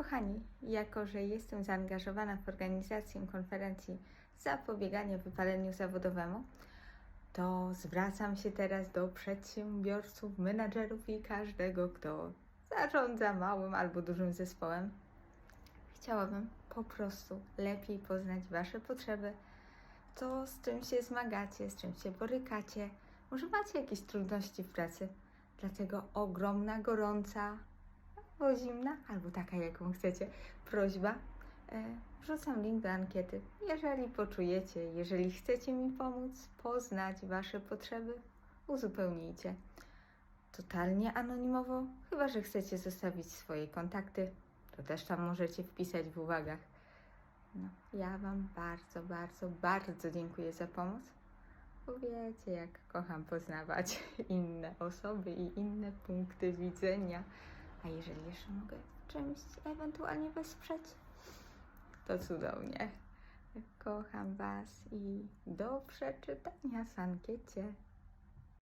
Kochani, jako że jestem zaangażowana w organizację konferencji zapobiegania wypaleniu zawodowemu, to zwracam się teraz do przedsiębiorców, menadżerów i każdego, kto zarządza małym albo dużym zespołem. Chciałabym po prostu lepiej poznać Wasze potrzeby, to z czym się zmagacie, z czym się borykacie. Może macie jakieś trudności w pracy, dlatego ogromna, gorąca, albo zimna, albo taka, jaką chcecie, prośba. E, Wrzucam link do ankiety. Jeżeli poczujecie, jeżeli chcecie mi pomóc poznać Wasze potrzeby, uzupełnijcie. Totalnie anonimowo, chyba że chcecie zostawić swoje kontakty, to też tam możecie wpisać w uwagach. No, ja Wam bardzo, bardzo, bardzo dziękuję za pomoc. Bo wiecie, jak kocham poznawać inne osoby i inne punkty widzenia. A jeżeli jeszcze mogę czymś ewentualnie wesprzeć, to cudownie. Kocham Was i do przeczytania w ankiecie.